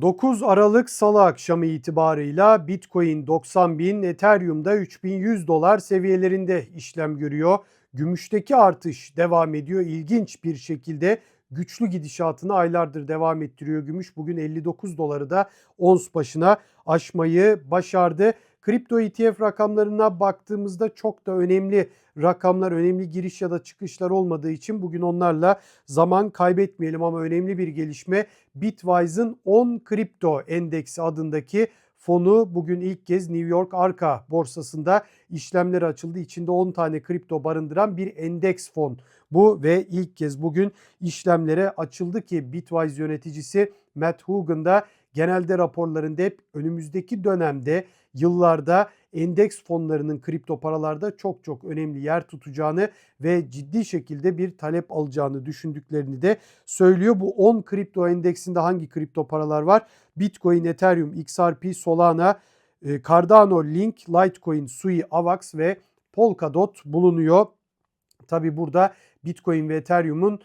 9 Aralık Salı akşamı itibarıyla Bitcoin 90 bin, Ethereum'da 3100 dolar seviyelerinde işlem görüyor. Gümüşteki artış devam ediyor. İlginç bir şekilde güçlü gidişatını aylardır devam ettiriyor gümüş. Bugün 59 doları da ons başına aşmayı başardı. Kripto ETF rakamlarına baktığımızda çok da önemli rakamlar, önemli giriş ya da çıkışlar olmadığı için bugün onlarla zaman kaybetmeyelim ama önemli bir gelişme Bitwise'ın 10 kripto endeksi adındaki fonu bugün ilk kez New York Arka borsasında işlemleri açıldı. İçinde 10 tane kripto barındıran bir endeks fon. Bu ve ilk kez bugün işlemlere açıldı ki Bitwise yöneticisi Matt Hoogan da genelde raporlarında hep önümüzdeki dönemde yıllarda endeks fonlarının kripto paralarda çok çok önemli yer tutacağını ve ciddi şekilde bir talep alacağını düşündüklerini de söylüyor. Bu 10 kripto endeksinde hangi kripto paralar var? Bitcoin, Ethereum, XRP, Solana, e, Cardano, Link, Litecoin, Sui, Avax ve Polkadot bulunuyor. Tabi burada Bitcoin ve Ethereum'un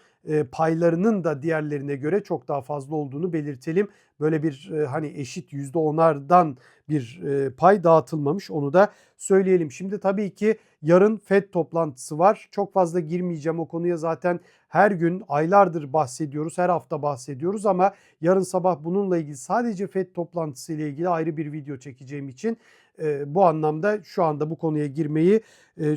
paylarının da diğerlerine göre çok daha fazla olduğunu belirtelim. Böyle bir e, hani eşit %10'ardan bir e, pay dağıtılmamış onu da söyleyelim. Şimdi tabii ki yarın FED toplantısı var. Çok fazla girmeyeceğim o konuya zaten her gün aylardır bahsediyoruz, her hafta bahsediyoruz ama yarın sabah bununla ilgili sadece FED toplantısı ile ilgili ayrı bir video çekeceğim için bu anlamda şu anda bu konuya girmeyi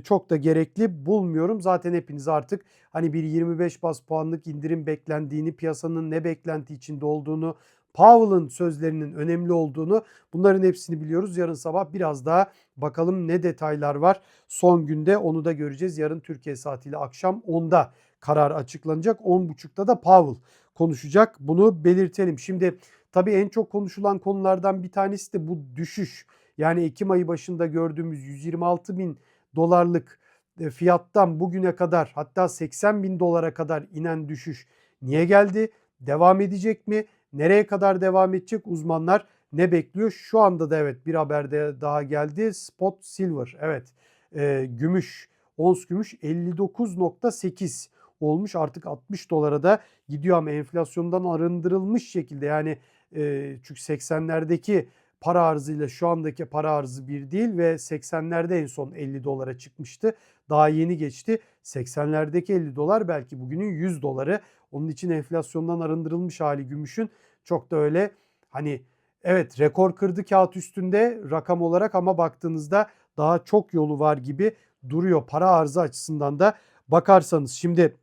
çok da gerekli bulmuyorum. Zaten hepiniz artık hani bir 25 bas puanlık indirim beklendiğini, piyasanın ne beklenti içinde olduğunu, Powell'ın sözlerinin önemli olduğunu bunların hepsini biliyoruz. Yarın sabah biraz daha bakalım ne detaylar var. Son günde onu da göreceğiz. Yarın Türkiye saatiyle akşam 10'da karar açıklanacak. 10.30'da da Powell konuşacak. Bunu belirtelim. Şimdi tabii en çok konuşulan konulardan bir tanesi de bu düşüş. Yani Ekim ayı başında gördüğümüz 126 bin dolarlık e, fiyattan bugüne kadar hatta 80 bin dolara kadar inen düşüş niye geldi? Devam edecek mi? Nereye kadar devam edecek uzmanlar ne bekliyor? Şu anda da evet bir haberde daha geldi. Spot Silver evet e, gümüş ons gümüş 59.8 olmuş artık 60 dolara da gidiyor ama enflasyondan arındırılmış şekilde yani e, çünkü 80'lerdeki para arzıyla şu andaki para arzı bir değil ve 80'lerde en son 50 dolara çıkmıştı. Daha yeni geçti. 80'lerdeki 50 dolar belki bugünün 100 doları. Onun için enflasyondan arındırılmış hali gümüşün çok da öyle hani evet rekor kırdı kağıt üstünde rakam olarak ama baktığınızda daha çok yolu var gibi duruyor para arzı açısından da bakarsanız. Şimdi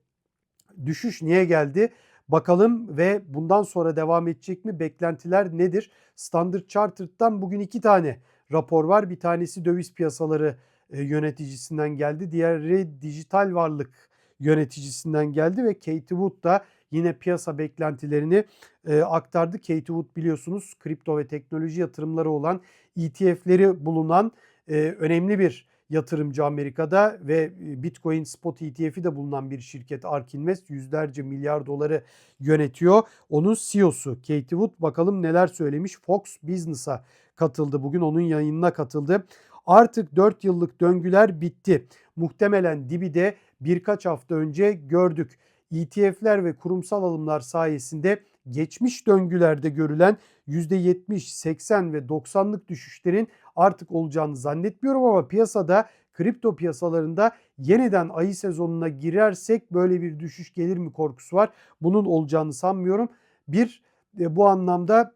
düşüş niye geldi? Bakalım ve bundan sonra devam edecek mi? Beklentiler nedir? Standard Chartered'dan bugün iki tane rapor var. Bir tanesi döviz piyasaları e, yöneticisinden geldi. Diğeri dijital varlık yöneticisinden geldi ve Katie Wood da yine piyasa beklentilerini e, aktardı. Katie Wood biliyorsunuz kripto ve teknoloji yatırımları olan ETF'leri bulunan e, önemli bir yatırımcı Amerika'da ve Bitcoin Spot ETF'i de bulunan bir şirket Ark Invest yüzlerce milyar doları yönetiyor. Onun CEO'su Katie Wood bakalım neler söylemiş. Fox Business'a katıldı. Bugün onun yayınına katıldı. Artık 4 yıllık döngüler bitti. Muhtemelen dibi de birkaç hafta önce gördük. ETF'ler ve kurumsal alımlar sayesinde geçmiş döngülerde görülen %70, 80 ve 90'lık düşüşlerin artık olacağını zannetmiyorum ama piyasada kripto piyasalarında yeniden ayı sezonuna girersek böyle bir düşüş gelir mi korkusu var. Bunun olacağını sanmıyorum. Bir e, bu anlamda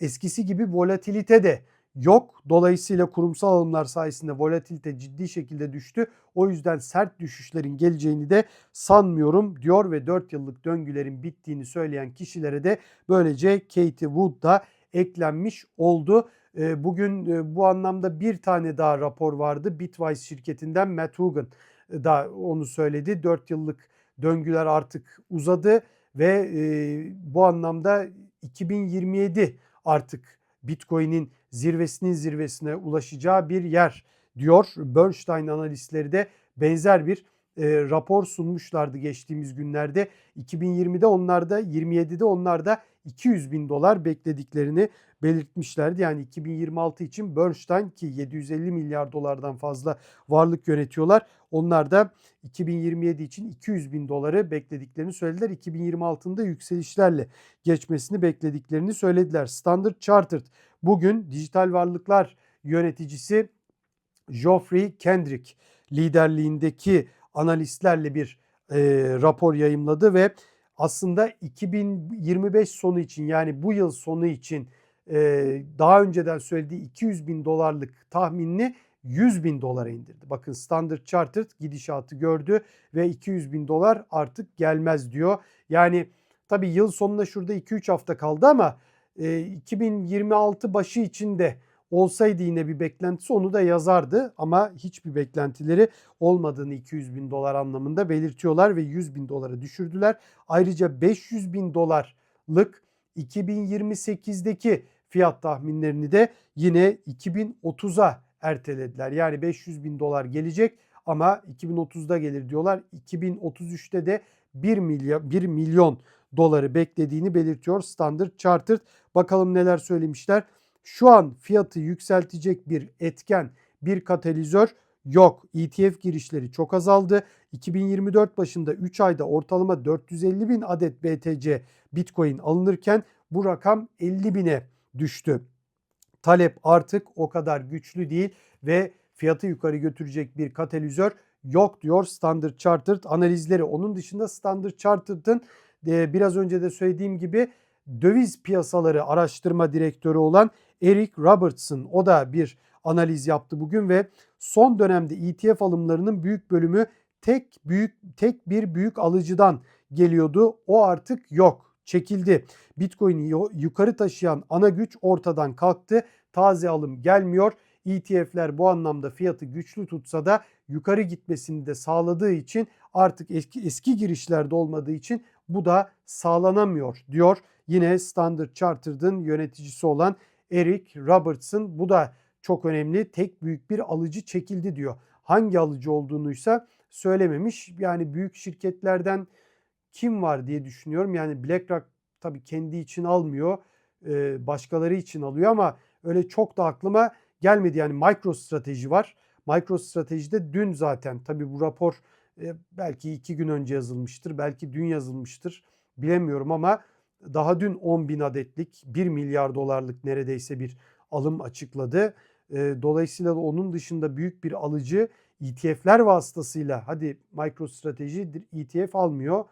eskisi gibi volatilite de yok. Dolayısıyla kurumsal alımlar sayesinde volatilite ciddi şekilde düştü. O yüzden sert düşüşlerin geleceğini de sanmıyorum diyor ve 4 yıllık döngülerin bittiğini söyleyen kişilere de böylece Katie Wood da eklenmiş oldu. Bugün bu anlamda bir tane daha rapor vardı. Bitwise şirketinden Matt Hoogan da onu söyledi. 4 yıllık döngüler artık uzadı ve bu anlamda 2027 artık Bitcoin'in zirvesinin zirvesine ulaşacağı bir yer diyor. Bernstein analistleri de benzer bir e, rapor sunmuşlardı geçtiğimiz günlerde. 2020'de onlar da 27'de onlar da 200 bin dolar beklediklerini belirtmişlerdi. Yani 2026 için Bernstein ki 750 milyar dolardan fazla varlık yönetiyorlar. Onlar da 2027 için 200 bin doları beklediklerini söylediler. 2026'ın da yükselişlerle geçmesini beklediklerini söylediler. Standard Chartered bugün dijital varlıklar yöneticisi Geoffrey Kendrick liderliğindeki analistlerle bir e, rapor yayımladı ve aslında 2025 sonu için yani bu yıl sonu için e, daha önceden söylediği 200 bin dolarlık tahminini 100 bin dolara indirdi. Bakın Standard Chartered gidişatı gördü ve 200 bin dolar artık gelmez diyor. Yani tabii yıl sonuna şurada 2-3 hafta kaldı ama e, 2026 başı içinde olsaydı yine bir beklentisi onu da yazardı ama hiçbir beklentileri olmadığını 200 bin dolar anlamında belirtiyorlar ve 100 bin dolara düşürdüler. Ayrıca 500 bin dolarlık 2028'deki fiyat tahminlerini de yine 2030'a ertelediler. Yani 500 bin dolar gelecek ama 2030'da gelir diyorlar. 2033'te de 1 milyon, 1 milyon doları beklediğini belirtiyor Standard Chartered. Bakalım neler söylemişler. Şu an fiyatı yükseltecek bir etken, bir katalizör yok. ETF girişleri çok azaldı. 2024 başında 3 ayda ortalama 450 bin adet BTC Bitcoin alınırken bu rakam 50 bine düştü. Talep artık o kadar güçlü değil ve fiyatı yukarı götürecek bir katalizör yok diyor Standard Chartered analizleri. Onun dışında Standard Chartered'ın biraz önce de söylediğim gibi döviz piyasaları araştırma direktörü olan Eric Robertson o da bir analiz yaptı bugün ve son dönemde ETF alımlarının büyük bölümü tek büyük tek bir büyük alıcıdan geliyordu. O artık yok, çekildi. Bitcoin'i yukarı taşıyan ana güç ortadan kalktı. Taze alım gelmiyor. ETF'ler bu anlamda fiyatı güçlü tutsa da yukarı gitmesini de sağladığı için artık eski eski girişlerde olmadığı için bu da sağlanamıyor diyor. Yine Standard Chartered'ın yöneticisi olan Eric Robertson bu da çok önemli. Tek büyük bir alıcı çekildi diyor. Hangi alıcı olduğunuysa söylememiş. Yani büyük şirketlerden kim var diye düşünüyorum. Yani BlackRock tabii kendi için almıyor. Başkaları için alıyor ama öyle çok da aklıma gelmedi. Yani MicroStrateji var. MicroStrategy'de dün zaten tabii bu rapor belki iki gün önce yazılmıştır. Belki dün yazılmıştır. Bilemiyorum ama daha dün 10 bin adetlik 1 milyar dolarlık neredeyse bir alım açıkladı. Dolayısıyla da onun dışında büyük bir alıcı ETF'ler vasıtasıyla hadi MicroStrateji ETF almıyor.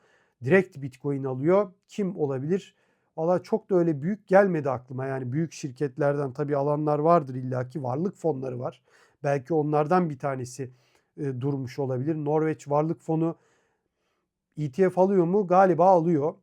Direkt Bitcoin alıyor. Kim olabilir? Valla çok da öyle büyük gelmedi aklıma. Yani büyük şirketlerden tabii alanlar vardır illaki. Varlık fonları var. Belki onlardan bir tanesi e, durmuş olabilir. Norveç Varlık Fonu ETF alıyor mu? Galiba alıyor.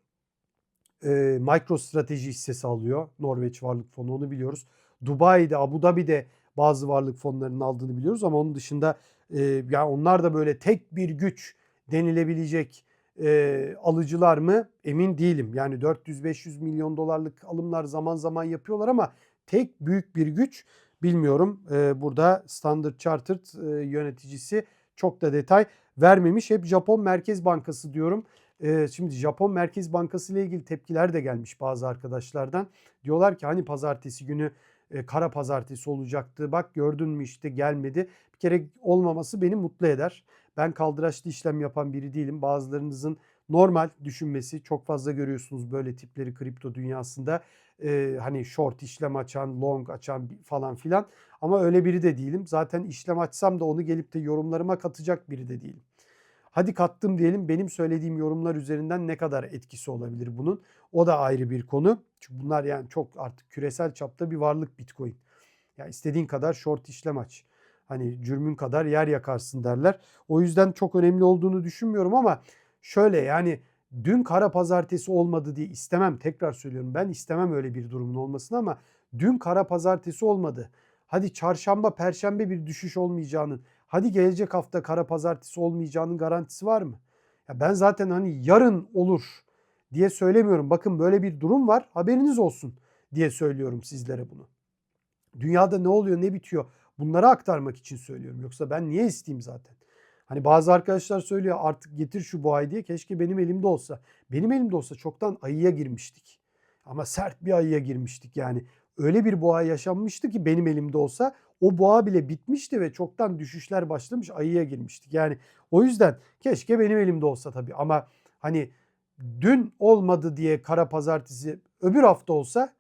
E, MicroStrateji hissesi alıyor. Norveç Varlık Fonu onu biliyoruz. Dubai'de, Abu Dhabi'de bazı varlık fonlarının aldığını biliyoruz ama onun dışında e, yani onlar da böyle tek bir güç denilebilecek e, alıcılar mı emin değilim. Yani 400-500 milyon dolarlık alımlar zaman zaman yapıyorlar ama tek büyük bir güç bilmiyorum. E, burada Standard Chartered e, yöneticisi çok da detay vermemiş. Hep Japon Merkez Bankası diyorum. E, şimdi Japon Merkez Bankası ile ilgili tepkiler de gelmiş bazı arkadaşlardan. Diyorlar ki hani pazartesi günü e, kara pazartesi olacaktı. Bak gördün mü işte gelmedi. Bir kere olmaması beni mutlu eder. Ben kaldıraçlı işlem yapan biri değilim. Bazılarınızın normal düşünmesi çok fazla görüyorsunuz böyle tipleri kripto dünyasında. Ee, hani short işlem açan, long açan falan filan. Ama öyle biri de değilim. Zaten işlem açsam da onu gelip de yorumlarıma katacak biri de değilim. Hadi kattım diyelim benim söylediğim yorumlar üzerinden ne kadar etkisi olabilir bunun? O da ayrı bir konu. Çünkü bunlar yani çok artık küresel çapta bir varlık Bitcoin. Ya istediğin kadar short işlem aç. Hani cürmün kadar yer yakarsın derler. O yüzden çok önemli olduğunu düşünmüyorum ama şöyle yani dün kara pazartesi olmadı diye istemem. Tekrar söylüyorum ben istemem öyle bir durumun olmasını ama dün kara pazartesi olmadı. Hadi çarşamba, perşembe bir düşüş olmayacağının, hadi gelecek hafta kara pazartesi olmayacağının garantisi var mı? Ya ben zaten hani yarın olur diye söylemiyorum. Bakın böyle bir durum var haberiniz olsun diye söylüyorum sizlere bunu. Dünyada ne oluyor ne bitiyor bunları aktarmak için söylüyorum. Yoksa ben niye isteyeyim zaten? Hani bazı arkadaşlar söylüyor artık getir şu bu ay diye keşke benim elimde olsa. Benim elimde olsa çoktan ayıya girmiştik. Ama sert bir ayıya girmiştik yani. Öyle bir boğa yaşanmıştı ki benim elimde olsa o boğa bile bitmişti ve çoktan düşüşler başlamış ayıya girmiştik. Yani o yüzden keşke benim elimde olsa tabii ama hani dün olmadı diye kara pazartesi öbür hafta olsa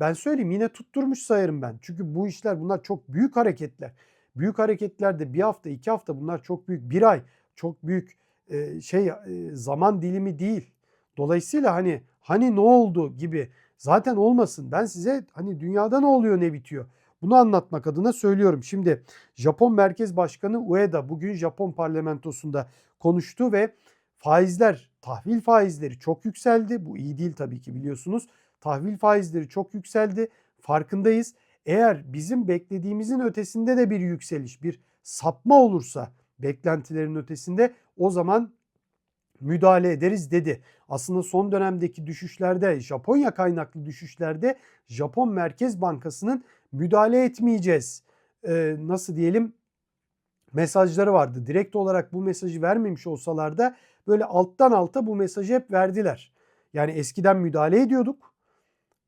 ben söyleyeyim yine tutturmuş sayarım ben. Çünkü bu işler bunlar çok büyük hareketler. Büyük hareketlerde bir hafta iki hafta bunlar çok büyük bir ay çok büyük e, şey e, zaman dilimi değil. Dolayısıyla hani hani ne oldu gibi zaten olmasın. Ben size hani dünyada ne oluyor ne bitiyor bunu anlatmak adına söylüyorum. Şimdi Japon Merkez Başkanı Ueda bugün Japon parlamentosunda konuştu ve faizler, tahvil faizleri çok yükseldi. Bu iyi değil tabii ki biliyorsunuz. Tahvil faizleri çok yükseldi. Farkındayız. Eğer bizim beklediğimizin ötesinde de bir yükseliş, bir sapma olursa beklentilerin ötesinde o zaman müdahale ederiz dedi. Aslında son dönemdeki düşüşlerde Japonya kaynaklı düşüşlerde Japon Merkez Bankası'nın müdahale etmeyeceğiz. Ee, nasıl diyelim mesajları vardı. Direkt olarak bu mesajı vermemiş olsalar da böyle alttan alta bu mesajı hep verdiler. Yani eskiden müdahale ediyorduk.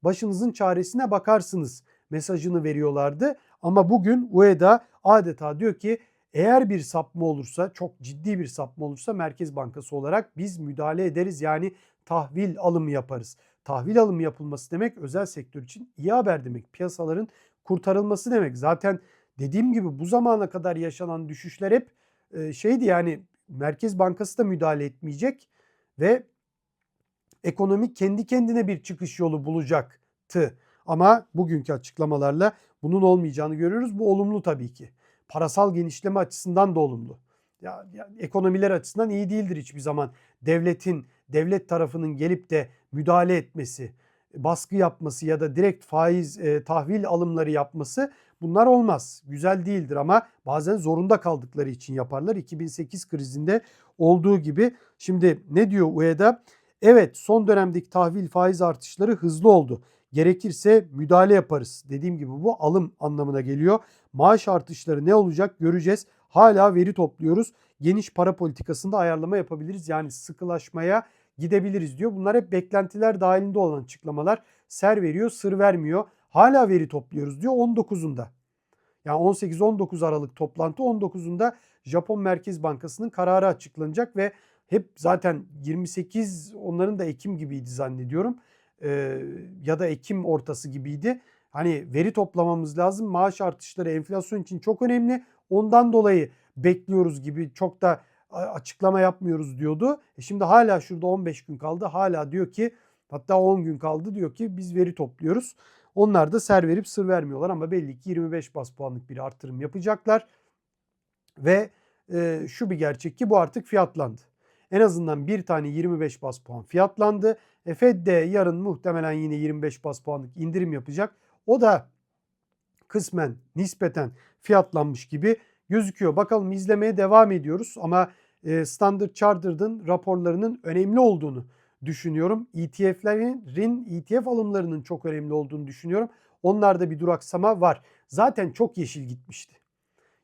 Başınızın çaresine bakarsınız mesajını veriyorlardı. Ama bugün UEDA adeta diyor ki eğer bir sapma olursa çok ciddi bir sapma olursa Merkez Bankası olarak biz müdahale ederiz. Yani tahvil alımı yaparız. Tahvil alımı yapılması demek özel sektör için iyi haber demek. Piyasaların kurtarılması demek. Zaten dediğim gibi bu zamana kadar yaşanan düşüşler hep şeydi yani Merkez Bankası da müdahale etmeyecek ve ekonomik kendi kendine bir çıkış yolu bulacaktı. Ama bugünkü açıklamalarla bunun olmayacağını görüyoruz. Bu olumlu tabii ki. Parasal genişleme açısından da olumlu. Ya, ya ekonomiler açısından iyi değildir hiçbir zaman. Devletin, devlet tarafının gelip de müdahale etmesi, baskı yapması ya da direkt faiz e, tahvil alımları yapması bunlar olmaz. Güzel değildir ama bazen zorunda kaldıkları için yaparlar. 2008 krizinde olduğu gibi. Şimdi ne diyor UEDA? Evet son dönemdeki tahvil faiz artışları hızlı oldu. Gerekirse müdahale yaparız. Dediğim gibi bu alım anlamına geliyor. Maaş artışları ne olacak göreceğiz. Hala veri topluyoruz. Geniş para politikasında ayarlama yapabiliriz. Yani sıkılaşmaya gidebiliriz diyor. Bunlar hep beklentiler dahilinde olan açıklamalar. Ser veriyor, sır vermiyor. Hala veri topluyoruz diyor 19'unda. Yani 18-19 Aralık toplantı 19'unda Japon Merkez Bankası'nın kararı açıklanacak ve hep zaten 28 onların da Ekim gibiydi zannediyorum. Ee, ya da Ekim ortası gibiydi. Hani veri toplamamız lazım. Maaş artışları enflasyon için çok önemli. Ondan dolayı bekliyoruz gibi çok da açıklama yapmıyoruz diyordu. E şimdi hala şurada 15 gün kaldı. Hala diyor ki hatta 10 gün kaldı diyor ki biz veri topluyoruz. Onlar da ser verip sır vermiyorlar ama belli ki 25 bas puanlık bir artırım yapacaklar. Ve e, şu bir gerçek ki bu artık fiyatlandı. En azından bir tane 25 bas puan fiyatlandı. E Fed de yarın muhtemelen yine 25 bas puanlık indirim yapacak. O da kısmen nispeten fiyatlanmış gibi gözüküyor. Bakalım izlemeye devam ediyoruz ama e, Standard Chartered'ın raporlarının önemli olduğunu düşünüyorum. ETF'lerin ETF alımlarının çok önemli olduğunu düşünüyorum. Onlarda bir duraksama var. Zaten çok yeşil gitmişti.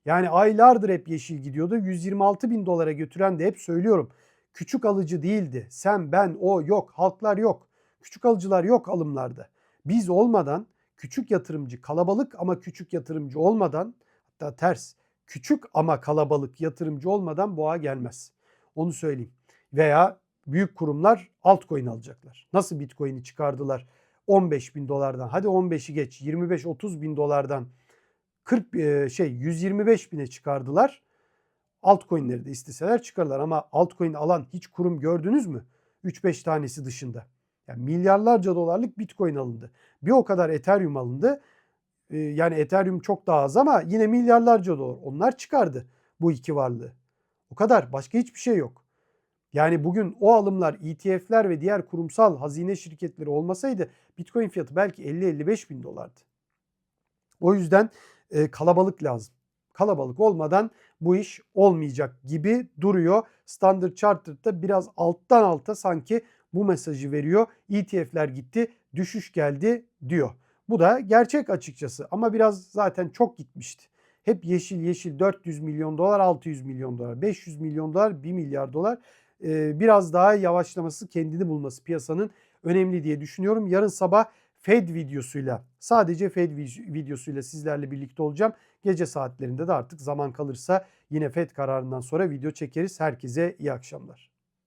Yani aylardır hep yeşil gidiyordu. 126 bin dolara götüren de hep söylüyorum. Küçük alıcı değildi. Sen, ben, o yok. Halklar yok. Küçük alıcılar yok alımlarda. Biz olmadan küçük yatırımcı, kalabalık ama küçük yatırımcı olmadan hatta ters küçük ama kalabalık yatırımcı olmadan boğa gelmez. Onu söyleyeyim. Veya büyük kurumlar altcoin alacaklar. Nasıl bitcoin'i çıkardılar 15 bin dolardan hadi 15'i geç 25-30 bin dolardan 40 e, şey 125 bine çıkardılar. Altcoin'leri de isteseler çıkarlar ama altcoin alan hiç kurum gördünüz mü? 3-5 tanesi dışında. Yani milyarlarca dolarlık bitcoin alındı. Bir o kadar ethereum alındı. Ee, yani ethereum çok daha az ama yine milyarlarca dolar. Onlar çıkardı bu iki varlığı. O kadar. Başka hiçbir şey yok. Yani bugün o alımlar ETF'ler ve diğer kurumsal hazine şirketleri olmasaydı Bitcoin fiyatı belki 50-55 bin dolardı. O yüzden e, kalabalık lazım. Kalabalık olmadan bu iş olmayacak gibi duruyor. Standard Chartered'da biraz alttan alta sanki bu mesajı veriyor. ETF'ler gitti, düşüş geldi diyor. Bu da gerçek açıkçası ama biraz zaten çok gitmişti. Hep yeşil yeşil 400 milyon dolar, 600 milyon dolar, 500 milyon dolar, 1 milyar dolar. Ee, biraz daha yavaşlaması, kendini bulması piyasanın önemli diye düşünüyorum. Yarın sabah Fed videosuyla sadece Fed videosuyla sizlerle birlikte olacağım. Gece saatlerinde de artık zaman kalırsa yine Fed kararından sonra video çekeriz. Herkese iyi akşamlar.